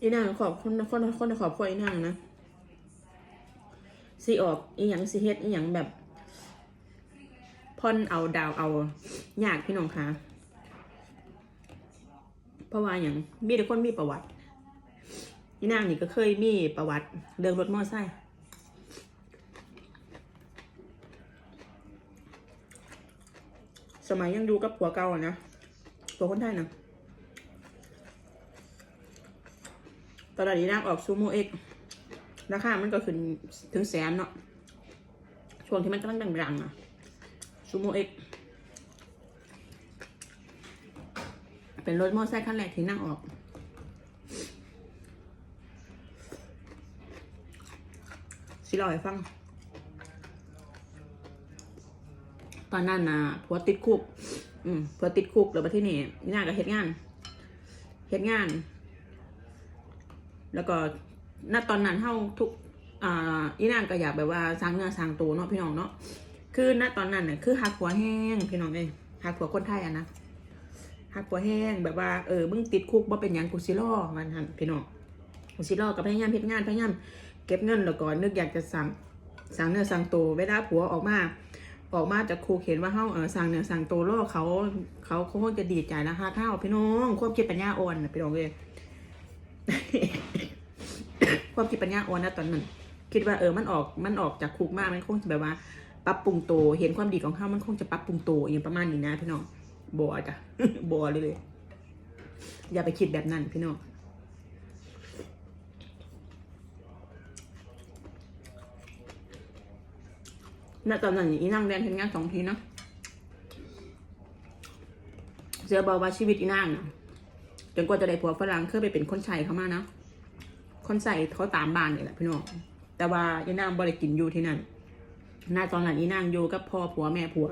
อีนางขอบคนคนคนในขอบครัวอีนางนะสิออกอีหยังสิเฮ็ดอีหยังแบบพ่อนเอาดาวเอายากพี่น้องคะเพราะว่าอย่างมีแต่คนมีประวัติอีนางนี่ก็เคยมีประวัติเรื่องรถมอไซค์สมัยยังดูกับผัวเก่าอะนะผัวคนไทยนะ ตอนนี้นางออกซูโมเอ็กราคามันก็ขึ้นถึงแสนเนาะช่วงที่มันกำลังดังๆอะซูโมเอ็กเป็นรถมอเตอร์ไซค์คันแรกที่นั่งออกสิล่าให้ฟัง ตอนนั้นนะผัวติดคุก อืมผัวติดคุกแล้วมาที่นี่นี่นาก็เฮ็ดงานเฮ็ดงาน แล้วก็ณตอนนั้นเฮาทุกอ่าอีนางก็อยากแบบว่าสร้างเนื้อสร้างตัวเนาะพี่น้องเนาะคือณตอนนั้นเนี่ยคือหักหัวแห้งพี่น้องเอ้ยหักหัวคนไทยอะนะหักหัวแห้งแบบว่าเออมึงติดคุกบ่เป็นหยังกูสิรอมันหันพี่น้องกูสิรอก็พยายามเฮ็ดงานพยายามเก็บเงินแล้วก็นึกอยากจะสั่งสั่งเนื้อสั่งตัวเวลาผัวออกมาออกมาจากคุกเห็นว่าเฮาเออสั่งเนื้อสั่งตัวรอเขาเขาเขาคงจะดีใจนะคะข้าวพี่น้องความคิดปัญญาอ่อนพี่น้องเอ้ย ความคิดปัญญาอ่อนนะตอนนั้น คิดว่าเออมันออกมันออกจากคุกมากมันคงจะแบบว่าปรับปรุงโตเห็นความดีของเขามันคงจะปรับปรุงโตอย่างประมาณนี้นะพี่น้องบัวจ้ะบัวเลยเลย อย่าไปคิดแบบนั้นพี่น้องณตอนนั้นอีนั่งเรียนทำงานสองทีเนาะเสือบอกว่าชีวิตอีนางนะจนกว่าจะได้ผัวฝรั่งเคยไปเป็นคนใช้เขามานะ คนใส่เขาตามบ้านนี่แหละพี่น้องแต่ว่าอีนางบริกินอยู่ที่นั่นหน้าตอนนั้นอีนางอยู่กับพ่อผัวแม่ผัว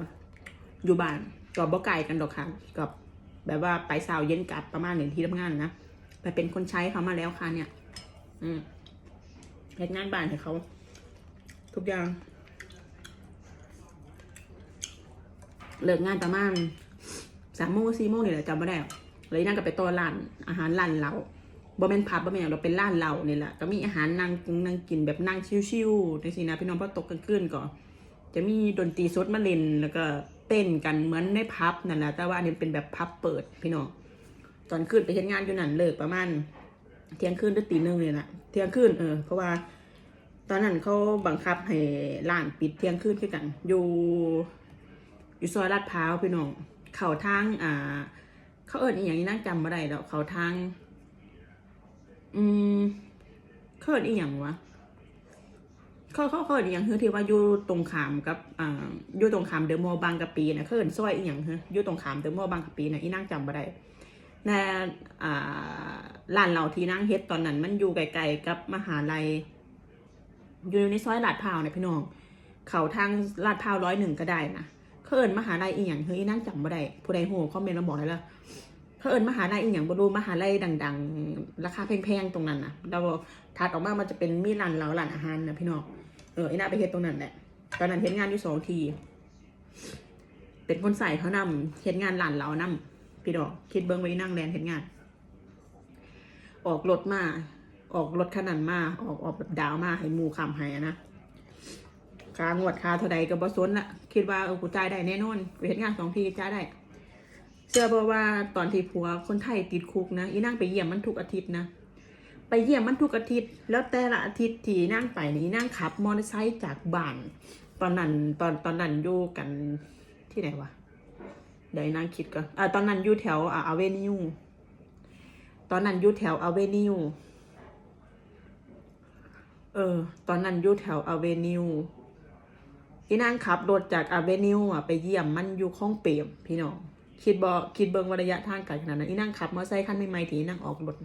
อยู่บ้านก็บ่ไกลกันดอกค่ะกับแบบว่าไปสาวเย็นกลับประมาณหนึ่งที่ทำงานนะไปเป็นคนใช้เขามาแล้วค่ะเนี่ย อืมเฮ็ดงานบ้านให้เขา ทุกอย่าง เลิกงานประมาณสามโมงสี่โมงนี่แหละจำไม่ได้เลยนั่งก็ไปต้อนร้านอาหารร้านเรา บ่เป็นผับบ่เป็นอย่างเราเป็นร้านเราเนี่ยแหละก็มีอาหารนั่งนั่งกินแบบนั่งชิวๆในสินะพี่น้องพอตกกลางคืนก่อจะมีดนตรีสดมาเล่นแล้วก็เต้นกันเหมือนในพับนั่นแหละแต่ว่าอันนี้เป็นแบบพับเปิดพี่น้องตอนคืนไปเฮ็ดงานอยู่นั่นเลิกประมาณเที่ยงคืนหรือตีหนึ่งเลยนะเที่ยงคืนเออเพราะว่า ตอนนั้นเขาบังคับให้ร้านปิดเที่ยงคืนคือกัน อยู่ อยู่ซอยลาดพร้าวพี่น้องเขาทางอ่า เขาเอิญอีอย่างนี้นั่งจำไม่ได้แล้วเขาทาง อืมเขาเอิญอีอย่างวะเขาเขาเขาเอิญอีอย่างคือที่ว่าอยู่ตรงขามกับอ่าอยู่ตรงขามเดอะมอลล์บางกะปีนะเขาเอิญซอยอีอย่างคืออยู่ตรงขามเดอะมอลล์บางกะปีนะอีนั่งจำไม่ได้ในอ่าร้านเราที่นั่งเฮ็ดตอนนั้น มันอยู่ไกลๆกับมหาลัย อยู่ในซอยลาดพร้าวนี่ยพี่น้อง เขาทางลาดพร้าวร้อยหนึ่งก็ได้นะเขาเอิญมหาลัยอีหยังเฮ้ยนั่งจำบ่ได้ผู้ใดโหคอมเมนต์มาบอกได้แล้ว เขาเอิญมหาลัยอีหยังบรูมหาลัยดัง ๆ ราคาแพงๆตรงนั้นนะเราถัดออกมามันจะเป็นมีร้านเหลาร้านอาหารนะพี่น้องเออไอ้น่าไปเฮ็ดตรงนั้นแหละตอนนั้นเฮ็ดงานอยู่สองที เป็นคนใส่เขานำเฮ็ดงานร้านเหลานำพี่ดอกคิดเบิ้งไว้นั่งแลนเฮ็ดงาน ออกรถมา ออกรถขนาดมาออกออกแบบดาวมาให้หมูคำให้นะคางวดคาเท่าใดก็บ่สนละคิดว่าเออกูจ่ายได้แน่นอนเฮ็ดงานสองทีจ่ายได้ เชื่อบ่ว่าตอนที่ผัวคนไทยติดคุกนะอีนั่งไปเยี่ยมมันทุกอาทิตย์นะไปเยี่ยมมันทุกอาทิตย์ แล้วแต่ละอาทิตย์ที่นั่งไปนี่อีนั่งขับมอเตอร์ไซค์จากบ้าน ตอนนั้นตอนตอนนั้นอยู่กันที่ไหนวะเดี๋ยวนั่งคิดก่อนอ่าตอนนั้นอยู่แถวอาเวนิวตอนนั้นอยู่แถวอาเวนิวเออ ตอนนั้นอยู่แถวอาเวนิวอีนางขับรถจากอาเวนิวอะไปเยี่ยมมันอยู่ข้องเปรมพี่น้อง คิดบอคิดเบิงว่าระยะทางไกลขนาดนั้นอีนางขับมอเตอร์ไซค์คันใหม่ๆที่อีนางออกรถ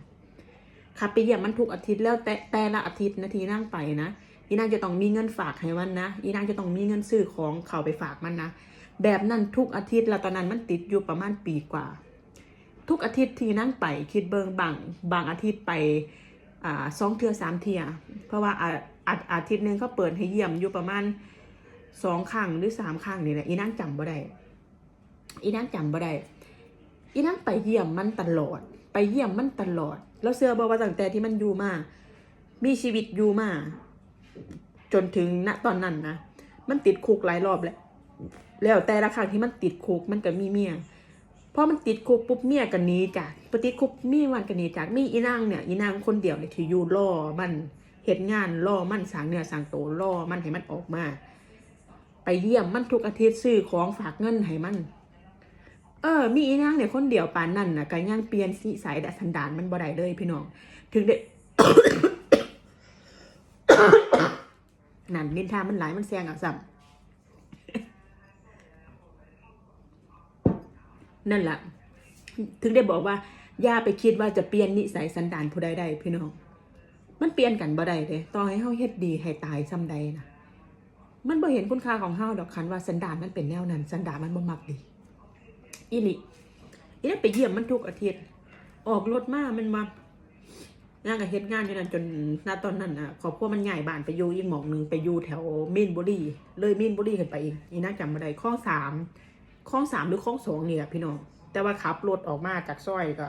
ขับไปเยี่ยมมันทุกอาทิตย์แล้วแต่แต่ละอาทิตย์นาทีนั่งไปนะอีนางจะต้องมีเงินฝากให้มันนะอีนางจะต้องมีเงินซื้อของเขาไปฝากมันนะแบบนั้นทุกอาทิตย์แล้วตอนนั้นมันติดอยู่ประมาณปีกว่า ทุกอาทิตย์ที่นั่งไปคิดเบิงบางบางอาทิตย์ไปอ่าสองเทือสามเทียเพราะว่าอาอาอาทิตย์หนึงเขาเปิดให้เยี่ยมอยู่ประมาณสองครั้งหรือสามครั้งนี่แหละอีนั่งจำบ่ได้ อีนังจำบ่ได้อีนังไปเยี่ยมมันตลอด ไปเยี่ยมมันตลอด แล้วเสื้อบอกว่าตั้งแต่ที่มันอยู่มา มีชีวิตอยู่มา จนถึงณตอนนั้นนะ มันติดคุกหลายรอบแล้วแล้วแต่ละครั้งที่มันติดคุกมันก็มีเมียพอมันติดคุกปุ๊บเมียก็หนีจากพอติคุกมีวันก็หนีจากมีอีนางเนี่ยอีนางคนเดียวเนี่ยที่อยู่ล่อมันเหตุงานล่อมันสางเนื้อสางตัวล่อมันให้มันออกมา ไปเยี่ยมมันทุกอาทิตย์ซื้อของฝากเงินให้มัน เออ มีอีนางเนี่ยคนเดียวปานนั่นน่ะก็ยังเปลี่ยนสีสายดัดสันดานมันบ่ได้เลยพี่น้อง ถึงได้นั่นนินทามันหลายมันแซงอะซ้ำนั่นแหละถึงได้บอกว่า ย่าไปคิดว่าจะเปลี่ยนนิสัยสันดานผู้ใดได้พี่น้อง มันเปลี่ยนกันบ่ได้เลยต่อให้เฮาเฮ็ดดีให้ตายซ้ำใดนะมันบ่เห็นคุณค่าของเฮาดอกคันว่าสันดานมันเป็นแนวนั้น สันดานมันบ่มักดี อีนี่อีนี่ไปเยี่ยมมันทุกอาทิตย์ ออกรถมามันมาย่างกับเฮ็ดงานอยู่นั่นจนณตอนนั้นอะครอบครัวมันใหญ่บ้านไปอยู่อีกหมองหนึ่งไปอยู่แถวมีนบุรีเลยมีนบุรีขึ้นไปอีกอีน่าจำมาได้ข้อสามข้อสามหรือข้อสองนี่แหละพี่น้องแต่ว่าขับรถออกมาจากซอยก็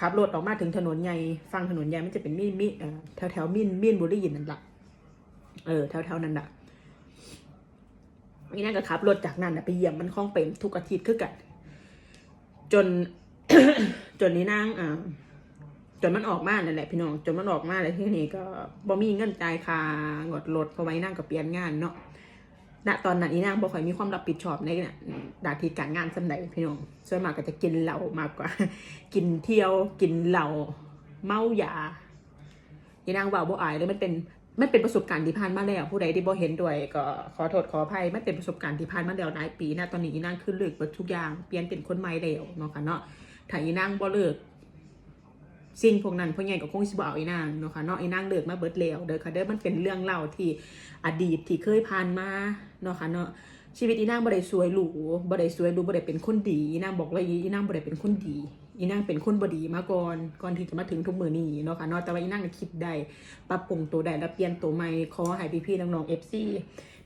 ขับรถออกมาถึงถนนใหญ่ฟังถนนใหญ่มันจะเป็นมีนมีเอ่อแถวแถวมีนมีนบุรีนั่นแหละเออแถวแถวนั้นแหละอีนั่นก็ขับรถจากนั่นไปเยี่ยมมันคล้องเป็นทุกอาทิตย์คือกัน จน จนนี้นางอ่าจนมันออกมานั่นแหละพี่น้อง จนมันออกมาเลยที่นี่ก็บ่มีเงินจ่ายค่างดรถเพราะไว้นั่งกับเปลี่ยนงานเนาะณตอนนั้นอีนางบ่ค่อยมีความรับผิดชอบในเนี่ยดาทีการงานสำใดพี่น้อง ส่วนมากก็จะกินเหล้ามากกว่า กินเที่ยว กินเหล้า เมายาอีนางว่าบ่อายเลยมันเป็น มันเป็นประสบการณ์ที่ผ่านมาแล้ว ผู้ใดที่บ่เห็นด้วยก็ขอโทษขออภัยมันเป็นประสบการณ์ที่ผ่านมาแล้วหลายปีนะตอนนี้อีนางคือเลิกเบิดทุกอย่างเปลี่ยนเป็นคนใหม่แล้วเนาะค่ะเนาะถ้าอีนางบ่เลิกสิ่งพวกนั้นพ่อใหญ่ก็คงสิบ่เอาอีนางเนาะค่ะเนาะอีนางเลิกมาเบิดแล้วเด้อค่ะเด้อมันเป็นเรื่องเล่าที่อดีตที่เคยผ่านมาเนาะค่ะเนาะชีวิตอีนางบ่ได้สวยหรูบ่ได้สวยหรูบ่ได้เป็นคนดีอีนางบอกเลยอีนางบ่ได้เป็นคนดี อีนางเป็นคนบดีมาก่อนก่อนที่จะมาถึงทุกมือนี้เนาะค่ะเนาะแต่ว่าอีนางคิดได้ปรับปรุงตัวได้และเปลี่ยนตัวใหม่ขอให้พี่ๆน้องๆ FC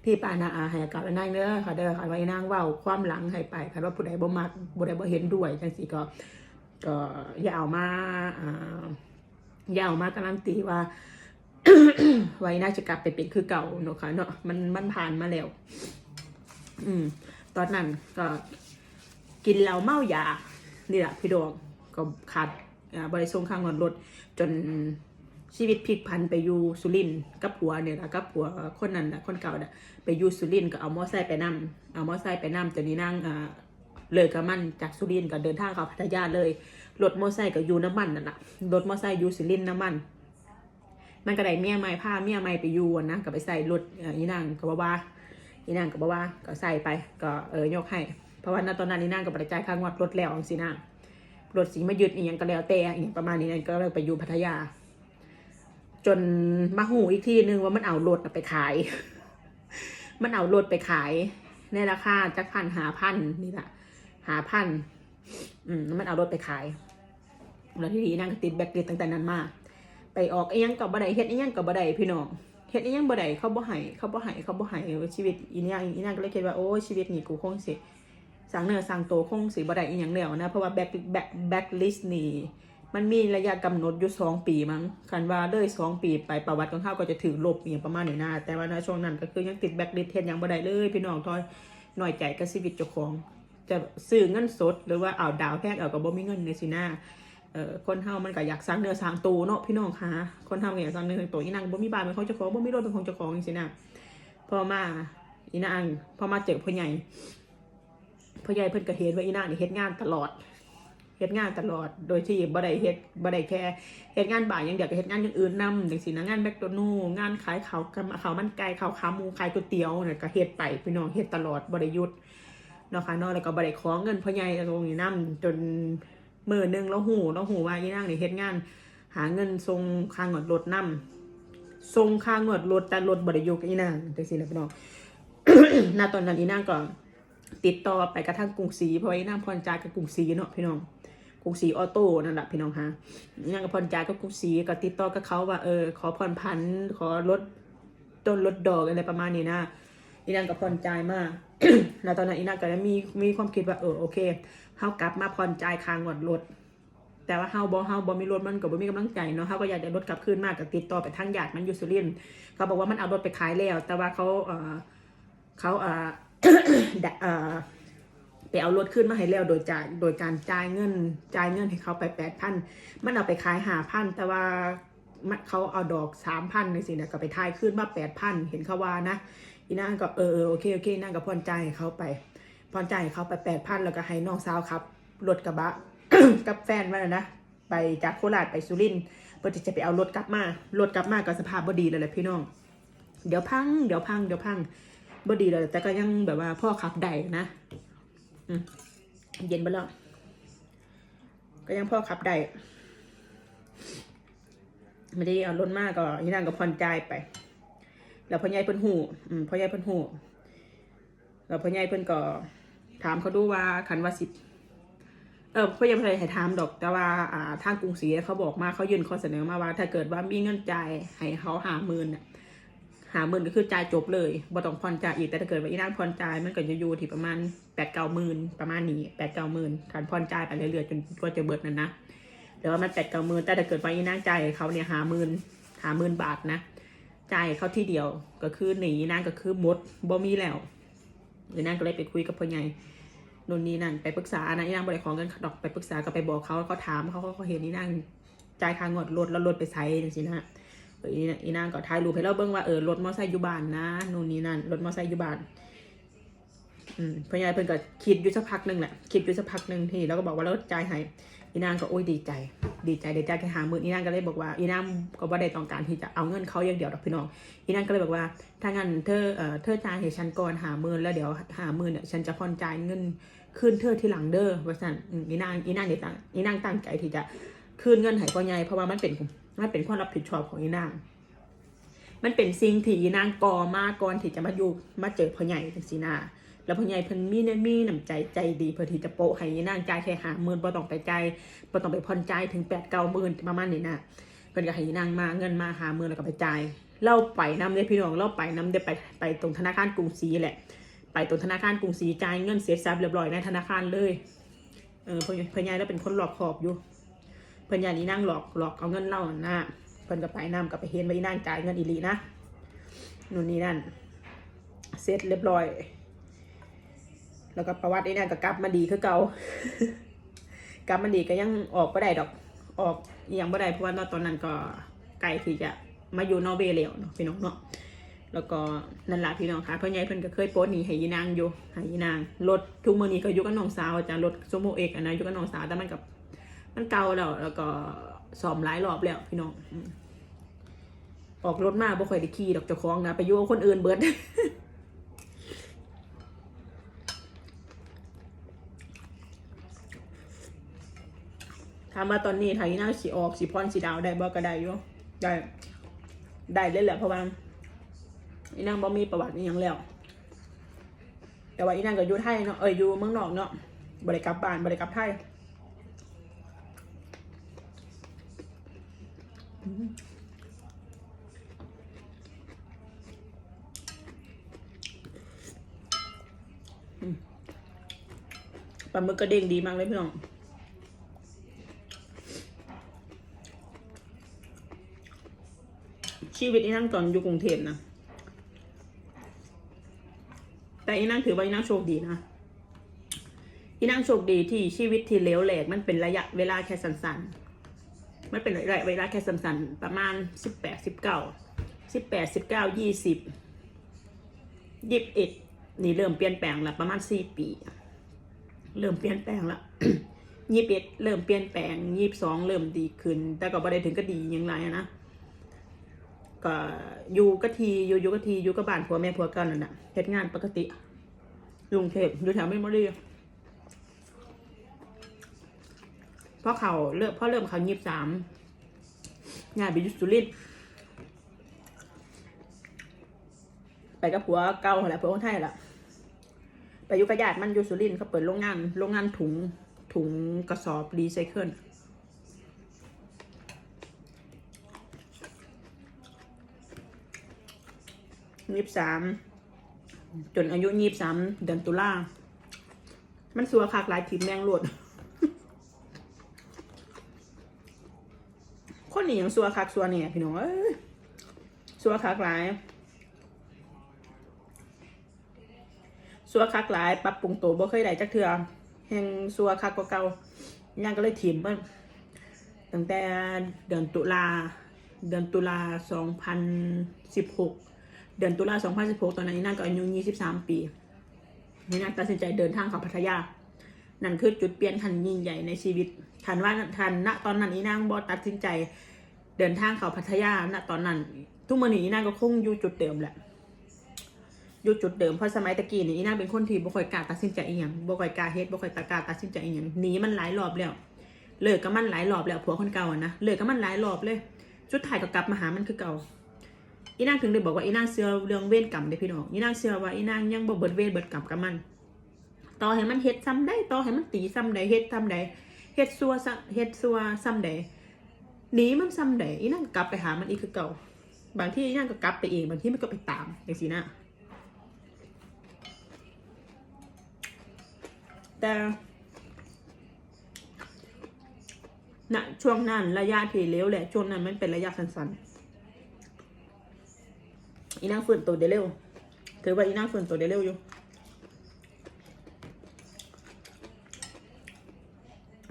พี่ปานาอาให้อากาศและนางเด้อค่ะเด้อค่ะว่าอีนางเว้าความหลังให้ไปค่ะว่าผู้ใดบ่มักผู้ใดบ่เห็นด้วยจังซี่ก็ก็อย่าเอามาอ่าอย่าเอามาการันตีว่า ไว้น่าจะกลับไปเป็นคือเก่าเนาะค่ะเนาะมันมันผ่านมาแล้ว อืม ตอนนั้นก็ กินเหล้าเมายา นี่แหละพี่ดวงก็ขาดบริษัทข้างเงินรถจนชีวิตพลิกผันไปอยู่สุรินทร์กับผัวเนี่ยนะกับผัวคนนั้นนะคนเก่าน่ะไปอยู่สุรินทร์ก็เอามอไซค์ไปนํเอามอไซค์ไปนํจนนี้นั่งอ่าเลยกับมันจากสุรินทร์ก็เดินทางเข้าพัทยาเลยรถมอไซค์ก็อยู่น้ำมันนั่นแหละรถมอไซค์อยู่สุรินทร์น้ำมัน มันก็ได้เมียใหม่พาเมียใหม่ไปอยู่นะก็ไปใส่รถอีนางก็บ่ว่าอีนางก็บ่ว่าก็ใส่ไปก็เออยกให้ เพราะว่าณตอนนั้นอีนางก็บ่ได้จ่ายค่างวดรถแล้วจังซี่นะรถสีมายึดอีหยังก็แล้วแต่อีหยังประมาณนี้นั่นก็เลยไปอยู่พัทยา จนมาหูอีกที่นึงว่ามันเอารถไปขาย มันเอารถไปขายในราคาจักพันหาพันนี่แหละหาพันอืมแล้วมันเอารถไปขายแล้วทีนี้นั่งติดแบกเกตตั้งแต่นั้นมาไปออกไอ้ยังกับบ่ได้เฮ็ดไอ้ยังกับบ่ได้พี่น้องเฮ็ดไอ้ยังบ่ได้เขาบ่ให้เขาบ่ให้เขาบ่ให้ชีวิตอีนี่อีนั่นก็เลยคิดว่าโอ้ยชีวิตนี่กูคงสิ สร้างเนื้อสร้างตัวคงสิบ่ได้อีหยังแล้วนะ เพราะว่าแบ็คแบ็คแบ็คลิสต์นี่ มันมีระยะกำหนดอยู่สองปีมั้งคันว่าเลยสองปีไปประวัติของเขาก็จะถือลบอย่างประมาณนี้นะแต่ว่าในช่วงนั้นก็คือยังติดแบ็คลิสต์เฮ็ดหยังบ่ได้เลยพี่น้องทอยหน่อยใจกับชีวิตเจ้าของ จะซื้อเงินสด หรือว่าเอาดาวแพกเอากับบ่มีเงินในสินะเอ่อคนเฮามันก็อยากสร้างเนื้อสร้างตัวเนาะพี่น้องคะคนเฮาก็อยากสร้างเนื้อสร้างตัวอีนางบ่มีบ้านเป็นของเจ้าของบ่มีรถเป็นของเจ้าของจังซี่นะพอมาอีนางพอมาเจอพ่อใหญ่ พ่อใหญ่เพิ่นก็เห็นว่าอีนางนี่เฮ็ดงานตลอดเฮ็ดงานตลอด โดยที่บ่ได้เฮ็ดบ่ได้แค่เฮ็ดงานบ่ายอย่างเดียวก็เฮ็ดงานอย่างอื่นนำจังซี่นะงานแมคโดนัลด์งานขายข้าวกับข้าวมันไก่ข้าวขาหมูขายก๋วยเตี๋ยวเนี่ยก็เฮ็ดไปพี่น้องเฮ็ดตลอดบ่ได้หยุดเนาะค่ะเนาะแล้วก็บริขอเงินพ่อใหญ่ตรงนี้นํจนมือหนึงแล้วหูแล้วหูว่าอีนางนี่เฮ็ดงาน หาเงินทรงค่างวดรถนํทรงค่างวดรถแต่รถบ่ได้อยู่กับอีนางจังซี่นะพี่น้องณตอนนั้นอีนางก็ ติดต่อไปกระทั่งกรุงศรีเพราะว่าอีนางพรจ่ายกับกรุงศรีเนาะพี่น้องกรุงศรีออโต้นั่นแหละพี่น้องฮะอีนางก็พรจ่ายกับกรุงศรีก็ติดต่อกับเขาว่าเออขอผ่อนผันขอลดต้นลดดอกอะไรประมาณนี้นะอีนางก็ผ่อนจ่ายมากแล้วตอนนั้นอีนางก็มีมีความคิดว่าเออโอเคเฮากลับมาผ่อนจ่ายค่างวดรถแต่ว่าเฮาบ่เฮาบ่มีรถมันก็บ่มีกำลังใจเนาะเฮาก็อยากได้รถกลับคืนมากก็ติดต่อไปทางญาติมันอยู่สุรินทร์เขาบอกว่ามันเอารถไปขายแล้ว แต่ว่าเขาเออเขาเออ ไปเอารถขึ้นมาให้แล้วโดยจ่ายโดยการจ่ายเงินจ่ายเงินให้เขาไปแปดพันมันเอาไปขายหาพันแต่ว่าเขาเอาดอกสามพันในสิเนี่ยก็ไปทายขึ้นมาแปดพันเห็นเขาว่านะอีนางก็เออโอเคโอเคนั่งก็ผ่อนจ่ายให้เขาไปผ่อนจ่ายให้เขาไปแปดพันแล้วก็ให้น้องสาวครับรถกระบะกับแฟนมาแล้วนะไปจากโคราชไปสุรินทร์เพื่อที่จะไปเอารถกลับมารถกลับมาก็สภาพบ่ดีเลยแหละพี่น้อง เดี๋ยวพัง เดี๋ยวพังเดี๋ยวพัง บ่ดีเลยแต่ก็ยังแบบว่าพ่อขับได้นะเย็นไปแล้ว ก็ยังพ่อขับได้ไม่ได้เอารถมากก็ยี่นั่งก็ผ่อนจ่ายไป แล้วพ่อใหญ่เพิ่นหูอืมพ่อใหญ่เพิ่นหูแล้วพ่อใหญ่เพิ่นก็ ถามเขาดูว่าคันว่าสิเออพ่อยังไม่ได้ให้ถามดอก แต่ว่าอ่าทางกรุงศรีเขาบอกมาเขายื่นข้อเสนอมาว่า ถ้าเกิดว่ามีเงินจ่ายให้เขาหาหมื่นน่ะ หาหมื่นก็คือจ่ายจบเลยบ่ต้องผ่อนจ่ายอีกแต่ถ้าเกิดว่าอีนั่งผ่อนจ่ายมันก็จะอยู่ที่ประมาณแปดเก้าหมื่นประมาณนี้แปดเก้าหมื่นการผ่อนจ่ายไปเรื่อยๆจนกว่าจะเบิดนั่นนะเดี๋ยวว่ามันแปดเก้าหมื่นแต่ถ้าเกิดว่าอีนั่งจ่ายเขาเนี่ยหาหมื่นหาหมื่นบาทนะจ่ายให้เขาที่เดียวก็คือหนีนั่งก็คือหมดบ่มีแล้วอีนั่งก็เลยไปคุยกับพ่อใหญ่นู่นนี่นั่นไปปรึกษานะอีนางบริของกันดอกไปปรึกษาก็ไปบอกเขาเขาถามเขาเขาเห็นอีนางจ่ายค่างวดรถแล้วรถไปใช้จังซี่นะ อออีนางอีนางก็ถ่ายรูปให้เราเบิ่งว่าเออรถมอไซค์อยู่บ้านนะนู่นนี่นั่นรถมอไซค์อยู่บ้านอืมพ่อใหญ่เพิ่นก็คิดอยู่สักพักหนึ่งแหละคิดอยู่สักพักหนึ่งที่แล้วก็บอกว่าเราจ่ายให้อีนางก็โอ้ยดีใจ ดีใจได้จ่ายแค่หาหมื่นอีนางก็เลยบอกว่าอีนางก็บ่ได้ต้องการที่จะเอาเงินเขาอย่างเดียวดอกพี่น้องอีนางก็เลยบอกว่า ถ้างั้นเธอเอ่อเธอจ่ายให้ฉันก่อนหาหมื่นแล้วเดี๋ยวหาหมื่นเนี่ยฉันจะผ่อนจ่ายเงินคืนเธอที่หลังเด้อว่าสั่นอีนางอีนางเดี๋ยวตั้งอีนางตั้งใจที่จะคืนเงินให้พ่อใหญ่เพราะว่ามันเป็น มันเป็นความรับผิดชอบของอีนาง มันเป็นสิ่งที่อีนางก่อมาก่อนที่จะมาอยู่มาเจอพ่อใหญ่จังซี่นาแล้วพ่อใหญ่เพิ่นมีเนี่ยมีน้ำใจใจดีเพื่อที่จะโปะให้อีนางจ่ายแค่หาหมื่นบ่ต้องไปใจบ่ต้องไปผ่อนใจถึงแปดเก้าหมื่นประมาณนี้นะเพิ่นก็ให้อีนางมาเงินมาหาหมื่นแล้วก็ไปจ่ายเราไปนำเด้พี่น้องเราไปนำเด้ไปไปตรงธนาคารกรุงศรีแหละ ไปตรงธนาคารกรุงศรีจ่ายเงินเสียทรัพย์เรียบร้อยในธนาคารเลยเออเพิ่นเพิ่นยาเป็นคนหลอกขอบอยู่ พิ่นยายนี่นั่งหลอกหลอกเอาเงินเล่าหน้าเพิ่นก็ไปนำกับไปเห็นว่าอีนั่งจ่ายเงินอีลีนะนู่นนี่นั่นเสร็จเรียบร้อย แล้วก็ประวัติอีนั่นก็กลับมาดีคือเก่ากลับมาดีก็ยังออกบ่ได้ดอกออกอยังบ่ได้เพราะว่าตอนนั้นก็ไกลที่จะมาอยู่นอร์เวย์แล้วเนาะพี่น้องเนาะแล้วก็นั่นแหละพี่น้องค่ะพ่อใหญ่เพิ่นก็เคยโพสต์นี่ให้ยีนางอยู่ให้ยีนางรถทุกมือนี้ก็อยู่กับน้องสาวจ้ะรถซูโมเอกอันนะอยู่กับน้องสาวแต่มันกับ มันเก่าแล้ว แล้วก็ซ่อมหลายรอบแล้วพี่น้องออกรถมาบ่ค่อยได้ขี่ดอกเจ้าของนะไปยู่กับคนอื่นเบิดถามว่าตอนนี้ไทยน่าสีออกสีพรสีดาวได้บ่ก็ได้อยู่ได้ ได้เลยแหละเพราะว่าอีนางบ่มีประวัติอหยังแล้ว แต่ว่าอีนางก็อยู่ไทยเนาะเอ้ยอยู่เมืองนอกเนาะบ่ได้กลับบ้านบ่ได้กลับไทยอืมอืม ปลาหมึกกระเด้งดีมากเลยพี่น้องชีวิตอีนั่งตอนอยู่กรุงเทพนะ แต่อีนั่งถือว่าอีนั่งโชคดีนะ อีนั่งโชคดีที่ชีวิตที่เลวแหลกมันเป็นระยะเวลาแค่สั้นๆ มันเป็นระยะเวลาแค่สั้นๆประมาณสิบแปดสิบเก้าสิบแปดสิบเก้ายี่สิบยี่สิบเอ็ดนี่เริ่มเปลี่ยนแปลงละประมาณสี่ปี เริ่มเปลี่ยนแปลงละยี่สิบเอ็ดเริ่มเปลี่ยนแปลงยี่สิบสองเริ่มดีขึ้น แต่ก็บ่ได้ถึงก็ดีอยังไรนะก็อยู่กะทีอยู่อยู่กะทีอยู่กับบ้านผัวแม่ผัวกันนั่นน่ะเฮ็ดงานปกติอยกรุงเทพอยู่แถวเมมโมรี่ พอเขาเริ่มพอเริ่มเขายี่สามงานไปยุสุรินไปกับผัวเก่าแหละผัวคนไทยละไปยู่กับญาติมันยูสุรินเขาเปิดโรงงานโรงงานถุงถุงกระสอบรีไซเคิลยี่สามจนอายุยี่สามเดือนตุลา มันสัวคักหลายทีมแมงโหลด คนนี้ยังซัวคักซัวเนี่ยพี่น้องเอ้ยซัวคักหลายซัวคักหลายปรับปรุงตัวบ่เคยได้จักเทื่อแห่งซัวคักกว่าเก่ายังก็เลยถิ่มมันตั้งแต่เดือนตุลาเดือนตุลา2016เดือนตุลา2016ตอนนั้นนั่นก็อายุ23ปีนี่นั่นตัดสินใจเดินทางเข้าพัทยา นั่นคือจุดเปลี่ยนคันยิ่งใหญ่ในชีวิตทันว่าทันณตอนนั้นอีนางบอตัดสินใจ เดินทางเขาพัทยาณตอนนั้น ทุกมื้อนี้อีนางก็คงอยู่จุดเดิมแหละอยู่จุดเดิมเพราะสมัยตะกี้นี่อีนางเป็นคนที่บ่ค่อยกล้าตัดสินใจอีหยังบ่ค่อยกล้าเฮ็ดบ่ค่อยกล้าตัดสินใจอีหยังหนีมันหลายรอบแล้ว เลิกกับมันหลายรอบแล้วผัวคนเก่าอะนะเลิกกับมันหลายรอบเลยสุดท้ายก็กลับมาหามันคือเก่าอีนางถึงได้บอกว่าอีนางเชื่อเรื่องเวรกรรมเด้พี่น้องอีนางเชื่อว่าอีนางยังบ่เบิดเวรเบิดกรรมกับมัน ต่อให้มันเฮ็ดซ้ำได้ต่อให้มันตีซ้ำใดเฮ็ดซ้ำใดเฮ็ดซัวเฮ็ดซัวซ้ำใดหนีมันซ้ำใดอีนั่นกลับไปหามันอีกคือเก่า บางที่อีนั่นก็กลับไปเองบางที่มันก็ไปตามอย่างสีนะแต่ณช่วงนั้นระยะที่เร็วแหละช่วงนั้นมันเป็นระยะสั้นๆอีนั่งฝืนตัวได้เร็วถือว่าอีนั่งฝืนตัวได้เร็วอยู่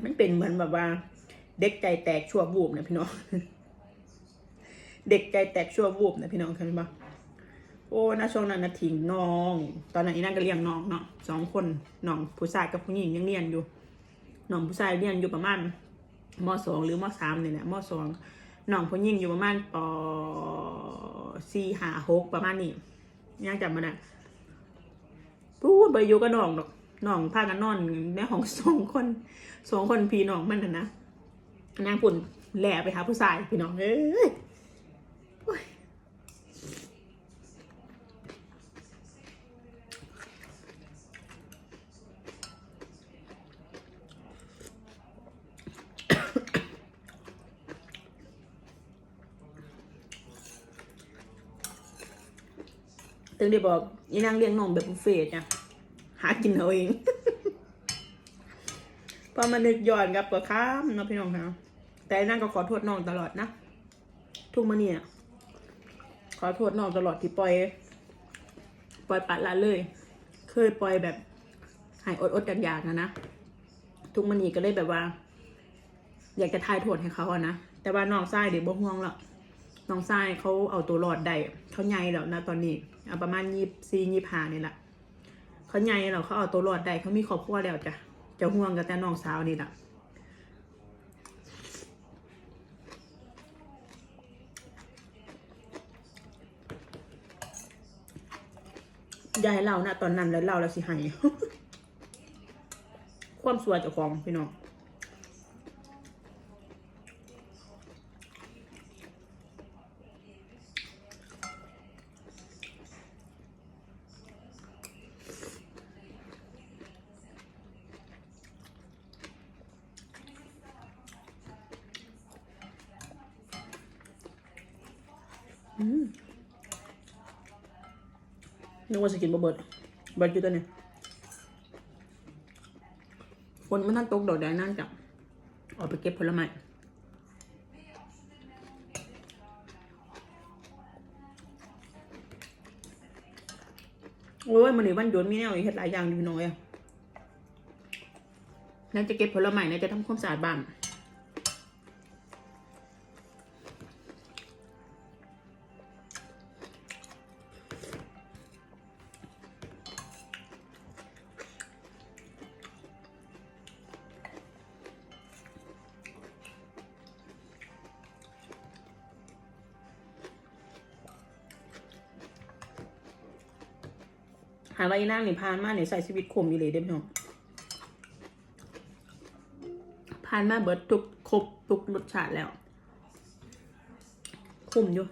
มันเป็นเหมือนแบบว่า เด็กใจแตกชั่ววูบนะพี่น้อง เด็กใจแตกชั่ววูบนะพี่น้องเห็นปะโอ้นะช่วงนั้นนะทิ้งน้อง ตอนนั้นอีนั่นก็เลี้ยงน้องเนาะสองคนน้องผู้ชายกับผู้หญิงยังเรียนอยู่น้องผู้ชายเรียนอยู่ประมาณมสองหรือมสามเนี่แหละมสองน้องผู้หญิงอยู่ประมาณปสี่ห้าหกประมาณนี้ยังจำมาได้พูดไปอยู่กับน้องดอก น้องพากันนอนในห้องสองคนสองคนพี่น้องมันนะนะนางปุ่นแหล่ไปหาผู้ชายพี่น้องเอ้ยโอ้ยถึงได้บอกยีนางเลี้ยงน้องแบบบุฟเฟ่ต์จ้ะ หากินเอาเอง พอมานึกย้อนกับก็ค้ามนะพี่น้องค่ะแต่นั่นก็ขอโทษน้องตลอดนะทุกมื้อนี้อะขอโทษน้องตลอดที่ปล่อย ปล่อยปัดละเลย เคยปล่อยแบบหายอดอดอยากๆนะนะทุกมื้อนี้ก็เลยแบบว่า อยากจะทายโทษให้เขาอะนะแต่ว่าน้องทรายเดี๋ยวบ่ห่วงหรอกน้องทรายเขาเอาตัวรอดได้เขาใหญ่แล้วนะตอนนี้เอาประมาณยี่สี่ยี่ห้านี่แหละ เขาใหญ่แล้วเขาเอาตัวรอดได้เขามีครอบครัวแล้วจ้ะจะห่วงกับแต่น้องสาวนี่แหละยายเล่านะตอนนั้นแล้วเล่าแล้วสิให้ความสวยเจ้าของพี่น้อง นึกว่าจะกินบะเบิดเบิดอยู่ตัวนี้คนมันนั่นตกดอกแดงนั่นจับออกไปเก็บผลไม้โอ้ยมันนี่วันหยุดมีแนวอีกเฮ็ดหลายอย่างดีน้อยอะนั่นจะเก็บผลไม้นั่นจะทำความสะอาดบ้านาว่าอีนางนี่ผ่านมาเนี่ยใส่ชีวิตคมอีเลยเด้อพี่น้องผ่านมาเบิดทุกครบทุกรสชาติแล้วคมอยู่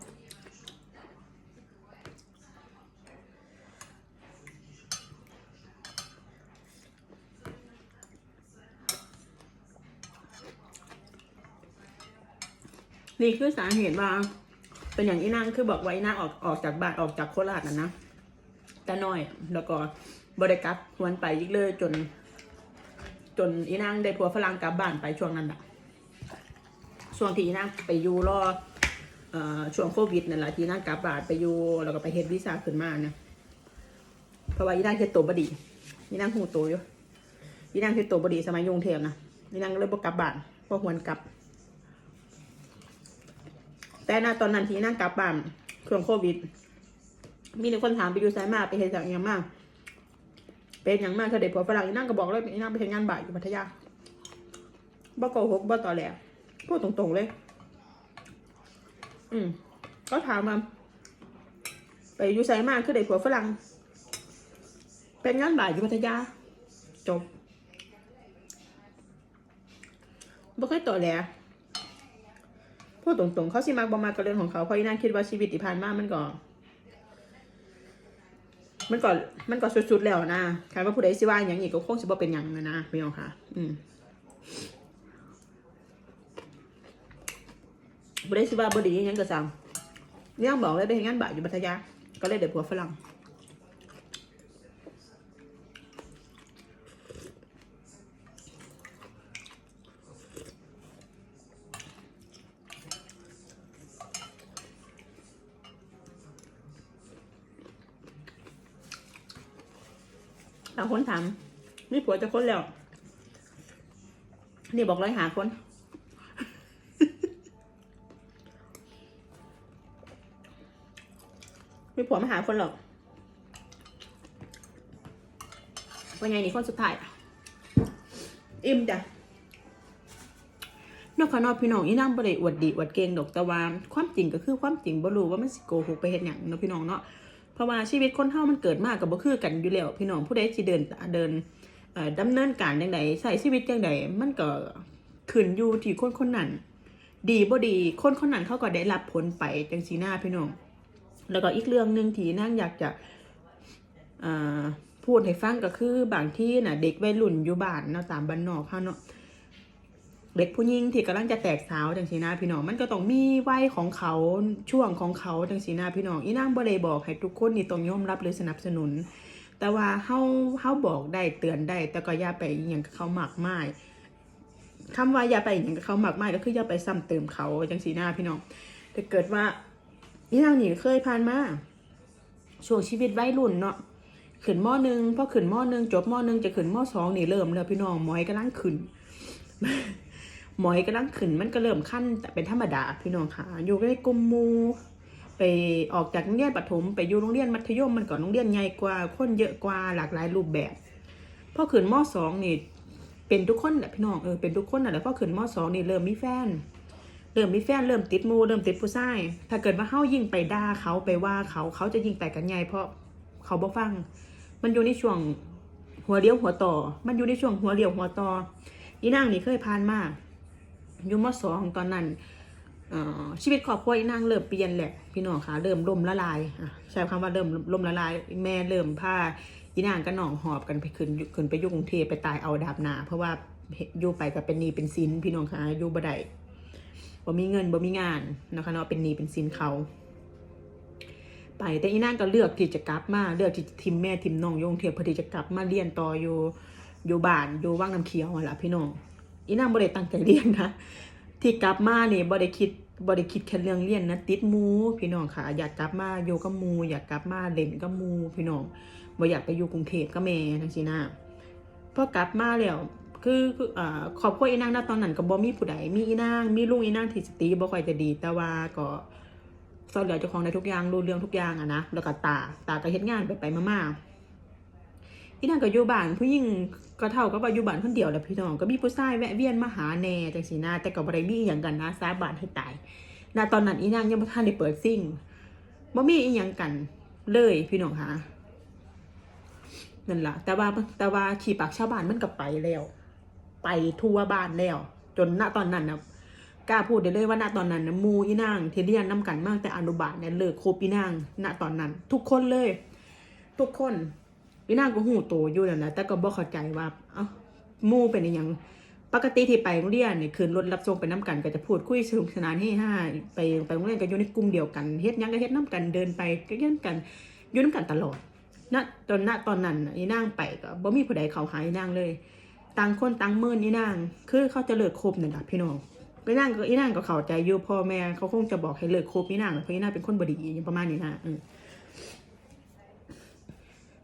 นี่คือสาเหตุว่าเป็นอย่างอีนางคือบอกไว้นางออกออกจากบ้านออกจากโคราชนะนะ แต่น้อย แล้วก็บริกลับหวนไปอีกเลยจน จนอีนางได้ผัวฝรั่งกลับบ้านไปช่วงนั้นแหละช่วงที่อีนางไปอยู่รอเอ่อช่วงโควิดนั่นแหละที่นางกลับบาดไปอยู่แล้วก็ไปเฮ็ดวีซ่าขึ้นมาเนี่ยเพราะว่าอีนางเฮ็ดตัวบดีอีนางหูตัวอยู่อีนางเฮ็ดตัวบดีสมัยยุงเทพนะอีนางเลยบ่กลับบ้านบ่หวนกลับ แต่ณตอนนั้นที่อีนางกลับบ้านช่วงโควิด มีแต่คนถามไปอยู่ไสมาไปเฮ็ดจากอหยังมากเป็นอย่างมากเธอเด็กผัวฝรั่งอีนางก็บอกเลยอีนางไปเฮ็ดงานบ่ายอยู่พัทยาบ่โกหกบ่ต่อแหลพูดตรงๆเลย อืมก็ถามมาไปอยู่ไสมาคือเด็กผัวฝรั่ง เป็นงานบ่ายอยู่พัทยา จบบ่เคยต่อแหลพูดตรงๆ เขาสิมากบ่มากกับเรื่องของเขาเพราะอีนั่นคิดว่าชีวิตที่ผ่านมามันก็ มันก็มันก็สุดๆแล้วนะใครว่าผู้ใดสิว่าอย่างอีกก็คงสิบ่เป็นอย่างนะนะพี่น้องค่ะ อืมผู้ใดสิว่าบ่ดีอิหยังก็สั่งย่องบอกเลยไปเฮ็ดงานบ่ายอยู่พัทยา ก็เลยเด็กผัวฝรั่ง คนถามมีผัวจะคนแล้ว นี่บอกเลยหาคนมีผัวมาหาคนหรอกวันไงนี่คนสุดท้ายอิ่มจ้ะนอกขานอพี่น้องอีนั่งบ่ได้อวดดีอวดเก่งดอกต่ว่าความจริงก็คือความจริงบ่รู้ว่ามันสิโกหกไปเฮ็ดหยังเนาะพี่น้องเนาะ ราะว่าชีวิตคนเฮามันเกิดมากกับบ่คือกันอยู่แล้วพี่น้องผู้ใดสิเดินเดินเอ่อดำเนินการจังไดใช้ชีวิตจังไดมันก็ขึ้นอยู่ที่คนคนนั้นดีบ่ดีคนคนนั้นเขาก็ได้รับผลไปจังสีหน้าพี่น้องแล้วก็อีกเรื่องหนึ่งที่นั่งอยากจะพูดให้ฟังก็คือบางที่น่ะ เด็กวัยรุ่นอยู่บ้านเนาะตามบ้านนอกเขาเนาะ เด็กผู้หญิงที่กำลังจะแตกสาวจังสีนาพี่น้องมันก็ต้องมีวัยของเขาช่วงของเขาจังสีนาพี่น้องอีนางบ่ได้บอกให้ทุกคนนี่ต้องยอมรับหรือสนับสนุน แต่ว่าเฮาเฮาบอกได้เตือนได้ แต่ก็อย่าไปอย่างเขาหมากไมายคำว่าอย่าไปอย่างเขาหมากไมายก็คืออย่าไปซ้ำเติมเขาจังสีนาพี่น้องถ้าเกิดว่าอีนางนี่เคยผ่านมาช่วงชีวิตวัยรุ่นเนาะขึ้นมอหนึ่งพอขึ้นมอหนึ่งจบมอหนึ่งจะขึ้นมอสองนี่เริ่มแล้วพี่น้องมอยกำลังขึ้น หมอยกำลังขึ้นมันก็เริ่มขั้นแต่เป็นธรรมดาพี่น้องค่ะ อยู่ในกลุ่มมูไปออกจากโรงเรียนประถมไปอยู่โรงเรียนมัธยมมันก่อนโรงเรียนใหญ่กว่าคนเยอะกว่าหลากหลายรูปแบบพอขึ้นมสองนี่เป็นทุกคนแหละพี่น้องเออเป็นทุกคนน่ะแหละพอขึ้นมสองนี่เริ่มมีแฟน เริ่มมีแฟนเริ่มติดมูเริ่มติดผู้ชายถ้าเกิดว่าเฮายิ่งไปด่าเขาไปว่าเขาเขาจะยิ่งไปกันใหญ่เพราะเขาบ่ฟัง มันอยู่ในช่วงหัวเลี้ยวหัวต่อ มันอยู่ในช่วงหัวเลี้ยวหัวต่ออีนางนี่เคยผ่านมาก อยู่มสองตอนนั้นชีวิตครอบครัวอีนางเริ่มเปลี่ยนแหละพี่น้องคะเริ่มล่มละลายใช้คำว่าเริ่มล่มละลาย แม่เริ่มพาอีนางกับน้องหอบกันไปขึ้นขึ้นไปยุ่งเทไปตายเอาดาบหนาเพราะว่าอยู่ไปกับเป็นหนี้เป็นสินพี่น้องคะอยู่บ่ได้บ่มีเงินบ่มีงานนะคะเนาะเป็นหนี้เป็นสินเขา ไปแต่อีนางก็เลือกที่จะกลับมาเลือกที่ทิมแม่ทิมน้องย้งเทพเพื่อที่จะกลับมาเรียนต่ออยู่อยู่บ้านอยู่ว่างน้ำเขียวนั่นล่ะพี่น้อง อีนางบ่ได้ตั้งใจเรียนนะ ที่กลับมาเนี่ยบ่ได้คิดบ่ได้คิดแค่เรื่องเรียนนะติดมูพี่น้องค่ะ อยากกลับมาอยู่กับมู อยากกลับมาเล่นกับมูพี่น้องบ่อยากไปอยู่กรุงเทพกับแม่ทั้งซี่นะพอกลับมาแล้วคือคืออ่าครอบครัวอีนางณตอนนั้นก็บ่มีผู้ใดมีอีนางมีลุงอีนางที่สติบ่ค่อยจะดีแต่ว่าก็สอนเหลือเจ้าของได้ทุกอย่างรู้เรื่องทุกอย่างอะนะแล้วก็ตาตาก็เฮ็ดงานไปไปมาๆ อีนางก็อยู่บ้านผู้หญิงก็เท่ากับว่าอยู่บ้านคนเดียวแหละพี่น้องก็มีผู้ชายแวะเวียนมาหาแน่จังสีนาแต่ก็บ่ได้มีอย่างกันนะสาบานให้ตายณตอนนั้นอีนางยังบ่ทันได้เปิดซิ่งบ่มีอีหยังกันเลยพี่น้องคะนั่นล่ะ แต่ว่าแต่ว่าขี่ปากชาวบ้านมันก็ไปแล้ว ไปทั่วบ้านแล้ว จนณตอนนั้นนะกล้าพูดได้เลยว่าณตอนนั้นนะมูอีนางเทเรียนนํกันมากแต่อนุบาลเนี่ยเลิกคบอีนางณตอนนั้น ทุกคนเลย ทุกคน พี่นางก็หูโตอยู่แล้วนะแต่ก็บ่เข้าใจว่า เอ้ามู่เป็นอหยังปกติที่ไปโรงเรียนนี่ยคืนรถรับส่งไปน้ำกันก็จะพูดคุยสนุกสนานเฮฮาไปไปโรงเรียนก็อยู่ในกลุ่มเดียวกันเฮ็ดยังก็เฮ็ดน้ำกันเดินไปก็เฮ็ดกันอยู่น้ำกันตลอดณตอนณตอนนั้นน่ะอีนางไปก็บ่มีผู้ใดเข้าหาอีนางเลยต่างคนต่างเมินอีนาง คือเขาจะเลิกคบนั่นล่ะพี่น้องก็นั่งก็อีนั่งก็เข้าใจอยู่พ่อแม่เขาคงจะบอกให้เลิกคบอีนั่งเพราะอีนั่งเป็นคนบดีอย่างประมาณนี้นะอื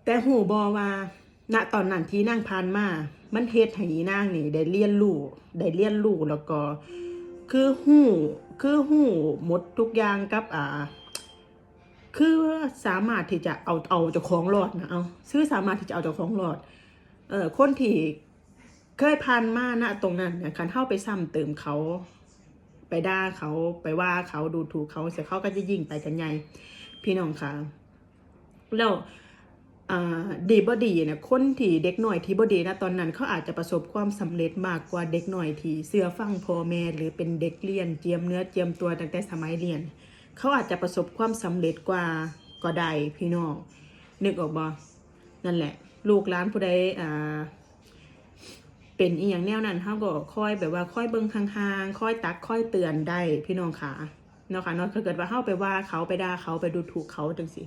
แต่หูบอว่าณตอนนั้นที่นั่งพานมา มันเฮ็ดให้อีนางนี่ได้เรียนรู้ได้เรียนรู้แล้วก็ คือหูคือหูหมดทุกอย่างกับอ่า คือสามารถที่จะเอาเอาเจ้าของรอดนะเอาซื้อสามารถที่จะเอาเจ้าของรอด เออคนที่เคยผ่านมาณตรงนั้นเนี่ยคันเข้าไปซ้ำเติมเขา ไปด่าเขาไปว่าเขาดูถูกเขาเสียเขาก็จะยิ่งไปกันใหญ่พี่น้องค่ะแล้ว ดีบ่ดีเนี่ยคนที่เด็กหน่อยที่บ่ดีนะตอนนั้นเขาอาจจะประสบความสำเร็จมากกว่าเด็กหน่อยที่เสื้อฟังพ่อแม่หรือเป็นเด็กเรียนเจียมเนื้อเจียมตัวตั้งแต่สมัยเรียน เขาอาจจะประสบความสำเร็จกว่าก็ได้พี่น้องนึกออกบ่นั่นแหละ ลูกหลานผู้ใดอ่าเป็นอีอย่างแนวนั้นเขาก็ค่อยแบบว่าค่อยเบิ่งห่างๆค่อยตักค่อยเตือนได้พี่น้องค่ะเนาะค่ะเนาะถ้าเกิดว่าเขาไปว่าเขาไปด่าเขาไปดูถูกเขาจังสิ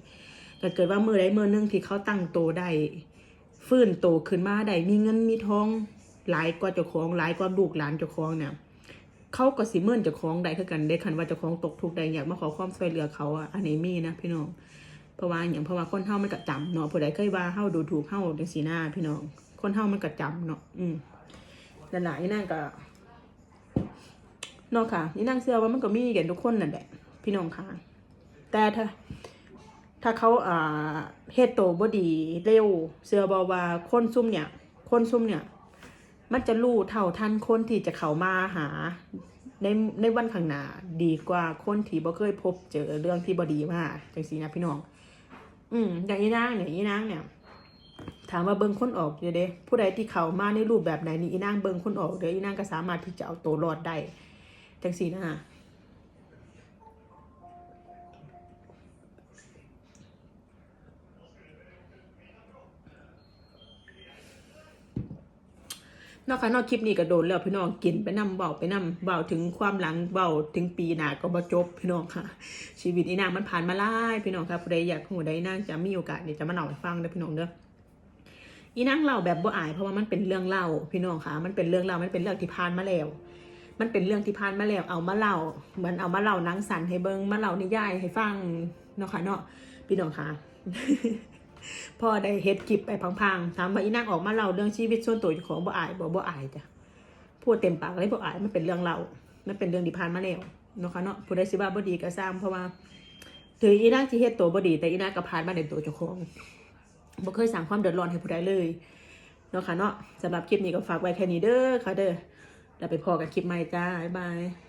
ถ้าเกิดว่ามือใดมือหนึงที่เขาตั้งโตได้ฟื้นโตขึ้นมาได้มีเงินมีทองหลายกว่าเจ้าของหลายกว่าลูกหลานเจ้าของเนี่ยเขาก็สิเมื่นเจ้าของได้คือกันได้คันว่าเจ้าของตกทุกข์ได้อยากมาขอความช่วยเหลือเขาอะอันนี้มีนะพี่น้องเพราะว่าอย่างเพราะว่าคนเฮามันก็จำเนาะผู้ใดเคยว่าเฮาดูถูกเฮาจังสีหน้าพี่น้องคนเฮามันก็จำเนาะอืมนั่นแหละนี่นั่งก็เนอกค่ะนี่นั่งเชื่อว่ามันก็มีกันทุกคนนั่นแหละพี่น้องค่ะแต่ถ้า ถ้าเขาอ่าเฮ็ดโตบ่ดีเร็วเชื่อบ่ว่าคนซุ่มเนี่ย คนซุ่มเนี่ย มันจะรู้เท่าทันคนที่จะเข้ามาหาในในวันข้างหน้าดีกว่าคนที่บ่เคยพบเจอเรื่องที่บ่ดีมาจังซี่นะพี่น้อง อืมอย่างอีนางเนี่ยอีนางเนี่ย ถามว่าเบิ่งคนออกอยู่เด้ผู้ใดที่เข้ามาในรูปแบบไหนนี่อีนางเบิ่งคนออกเด้ออีนางก็สามารถที่จะเอาตัวรอดได้จังซี่นะ นอกค่ะนอกคลิปนี้ก็โดนแล้วพี่น้องกินไปนำเบาไปนำเบาถึงความหลังเบาถึงปีหน้าก็บ่จบพี่น้องค่ะ ชีวิตอีนางมันผ่านมาหลายพี่น้องค่ะผู้ใดอยากหูใดนางจะมีโอกาสเดี๋ยวจะมาเล่าให้ฟังเด้อพี่น้องเด้ออีนั่งเล่าแบบบ่อายเพราะว่ามันเป็นเรื่องเล่าพี่น้องค่ะ มันเป็นเรื่องเล่ามันเป็นเรื่องที่ผ่านมาแล้ว มันเป็นเรื่องที่ผ่านมาแล้วเอามาเล่าเหมือนเอามาเล่านังสันให้เบิงมาเล่านิยายให้ฟังเนาะค่ะเนาะพี่น้องค่ะ พ่อได้เฮ็ดคลิปไปพังๆถามว่าอีนั่งออกมาเล่าเรื่องชีวิตส่วนตัวของบ่อายบ่บ่อายจ้ะพูดเต็มปากเลยบ่อายมันเป็นเรื่องเล่ามันเป็นเรื่องที่ผ่านมาแล้วเนาะค่ะเนาะผู้ใดสิว่าบ่ดีก็สร้างเพราะว่าถืออีนั่งสิเฮ็ดตัวบ่ดี แต่อีนั่งก็ผ่านมาในตัวเจ้าของบ่เคยสร้างความเดือดร้อนให้ผู้ใดเลยเนาะค่ะเนาะสำหรับคลิปนี้ก็ฝากไว้แค่นี้เด้อค่ะเด้อแล้วไปพอกันคลิปใหม่จ้าบ๊ายบาย